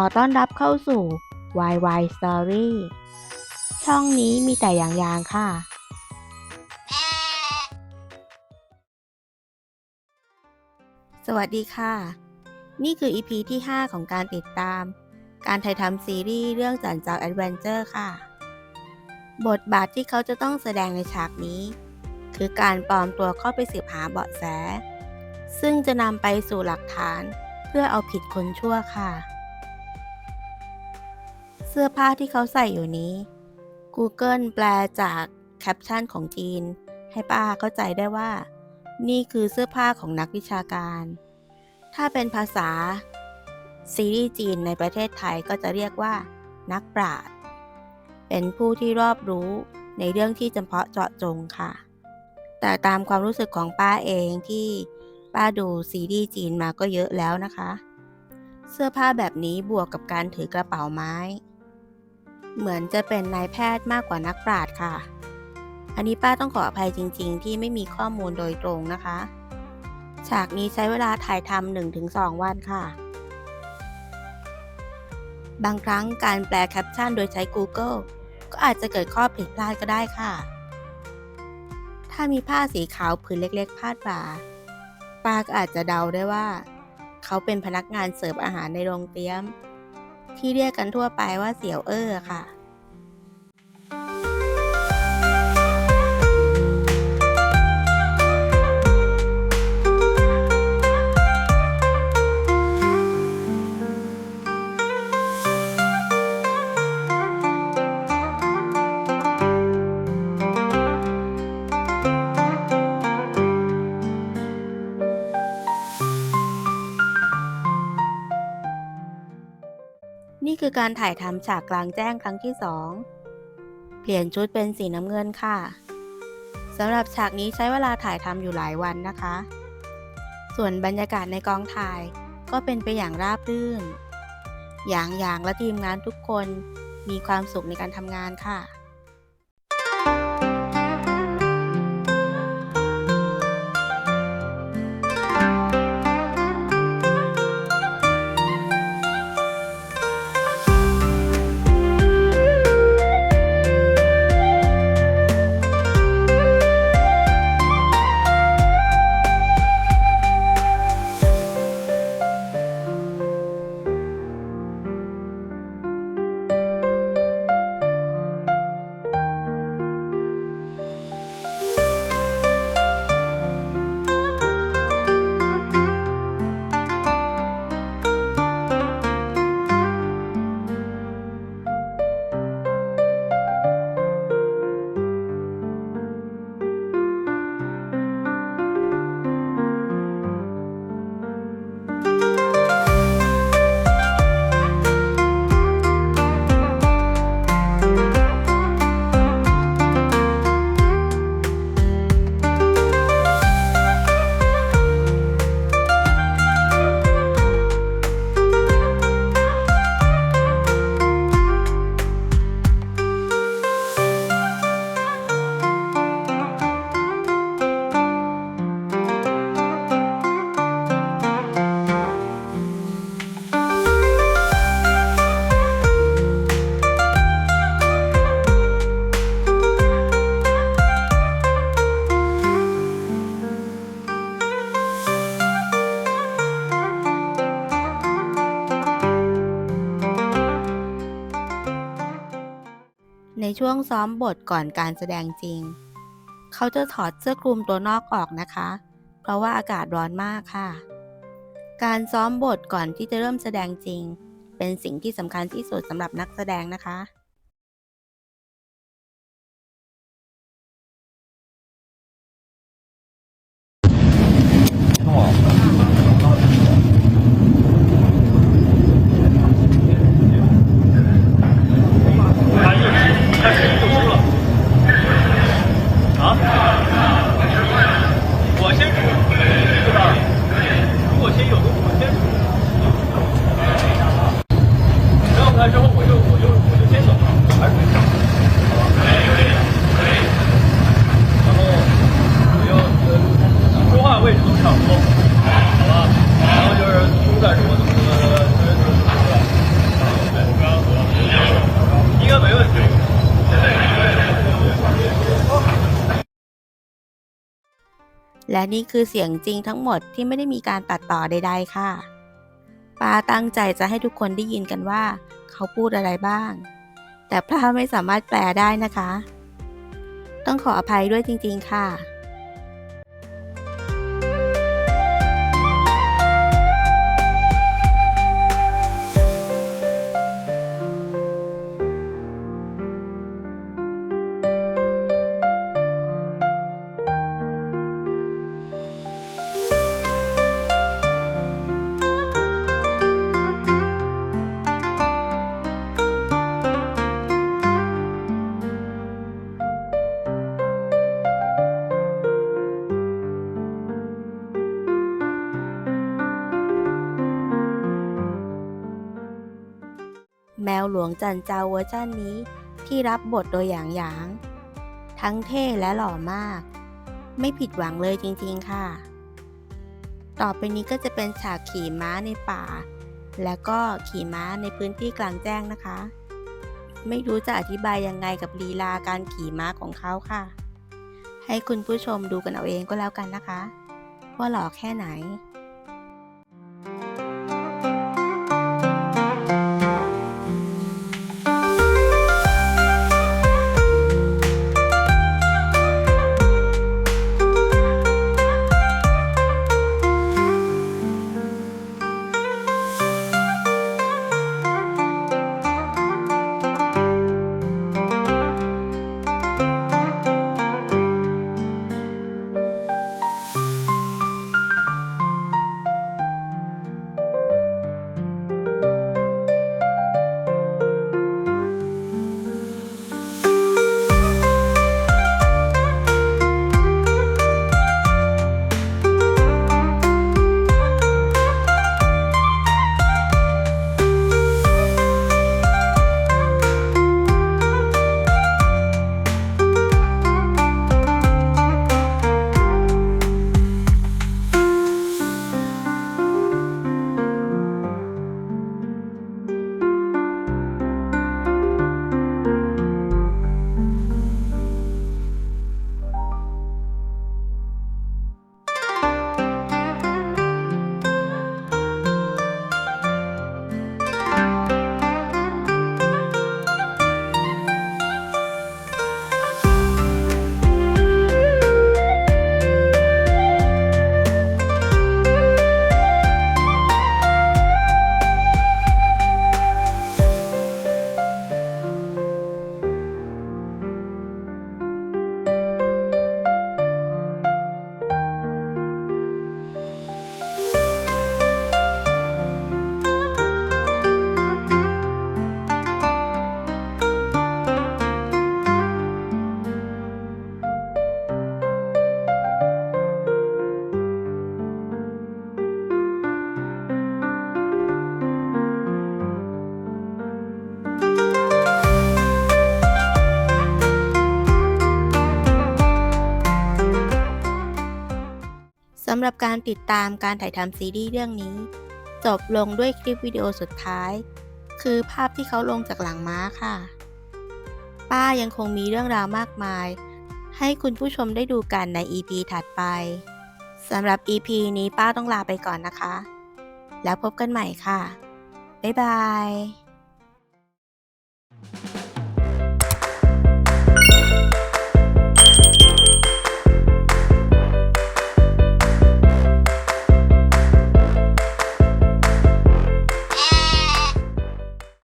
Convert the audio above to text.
อต้อนรับเข้าสู่ YY Story ช่องนี้มีแต่อย่างยางค่ะ สวัสดีค่ะ นี่คือ EP ที่ 5 ของการติดตาม การถ่ายทำซีรีส์เรื่องจันเจ้าแอดเวนเจอร์ค่ะ บทบาทที่เขาจะต้องแสดงในฉากนี้ คือการปลอมตัวเข้าไปสืบหาเบาะแส ซึ่งจะนำไปสู่หลักฐานเพื่อเอาผิดคนชั่วค่ะ สื้อผ้าที่เขาใส่อยู่นี้ Google แปลจากแคปชั่นของจีน ให้ป้าเข้าใจได้ว่า นี่คือเสื้อผ้าของนักวิชาการ ถ้าเป็นภาษา ซีรีส์จีนในประเทศไทยก็จะเรียกว่า นักปราชญ์เป็นผู้ที่รอบรู้ในเรื่องที่จำเพาะเจาะจงค่ะ แต่ตามความรู้สึกของป้าเองที่ป้าดูซีรีส์จีนมาก็เยอะแล้วนะคะ เสื้อผ้าแบบนี้บวกกับการถือกระเป๋าไม้ เหมือนจะเป็นนายแพทย์มากกว่านักปราชญ์ค่ะ อันนี้ป้าต้องขออภัยจริง ๆ ที่ไม่มีข้อมูลโดยตรงนะคะ ฉากนี้ใช้เวลาถ่ายทำหนึ่งถึงสองวันค่ะ บางครั้งการแปลแคปชั่นโดยใช้ Google ก็อาจจะเกิดข้อผิดพลาดก็ได้ค่ะ ถ้ามีผ้าสีขาวผืนเล็ก ๆ พาดบ่า ป้าก็อาจจะเดาได้ว่า เขาเป็นพนักงานเสิร์ฟอาหารในโรงเตรียม ที่เรียกกันทั่วไปว่าเสี่ยวเอ้อค่ะ นี่คือการถ่ายทำฉากกลางแจ้งครั้งที่สองเปลี่ยนชุดเป็นสีน้ำเงินค่ะสำหรับฉากนี้ใช้เวลาถ่ายทำอยู่หลายวันนะคะ ส่วนบรรยากาศในกองถ่ายก็เป็นไปอย่างราบรื่น อย่างอย่างและทีมงานทุกคนมีความสุขในการทำงานค่ะ ในช่วงซ้อมบทก่อนการแสดงจริง เขาจะถอดเสื้อคลุมตัวนอกออกนะคะ เพราะว่าอากาศร้อนมากค่ะ การซ้อมบทก่อนที่จะเริ่มแสดงจริง เป็นสิ่งที่สำคัญที่สุดสำหรับนักแสดงนะคะ และนี่คือเสียงจริงทั้งหมดที่ไม่ได้มีการตัดต่อใด ๆ ค่ะป้าตั้งใจจะให้ทุกคนได้ยินกันว่า เขาพูดอะไรบ้าง แต่พระไม่สามารถแปลได้นะคะ ต้องขออภัยด้วยจริง ๆ ค่ะ วงจันเจ้าเวอร์ชันนี้ ที่รับบทโดยหยางหยาง ทั้งเท่และหล่อมาก ไม่ผิดหวังเลยจริงๆค่ะ ต่อไปนี้ก็จะเป็นฉากขี่ม้าในป่า แล้วก็ขี่ม้าในพื้นที่กลางแจ้งนะคะ ไม่รู้จะอธิบายยังไงกับลีลาการขี่ม้าของเขาค่ะ ให้คุณผู้ชมดูกันเอาเองก็แล้วกันนะคะ ว่าหล่อแค่ไหน หรับการติดตามการถ่ายทำซีรีส์เรื่องนี้ จบลงด้วยคลิปวิดีโอสุดท้าย คือภาพที่เขาลงจากหลังม้าค่ะ ป้ายังคงมีเรื่องราวมากมาย ให้คุณผู้ชมได้ดูกันใน EP ถัดไปสำหรับ EP นี้ป้าต้องลาไปก่อนนะคะ แล้วพบกันใหม่ค่ะ บ๊ายบาย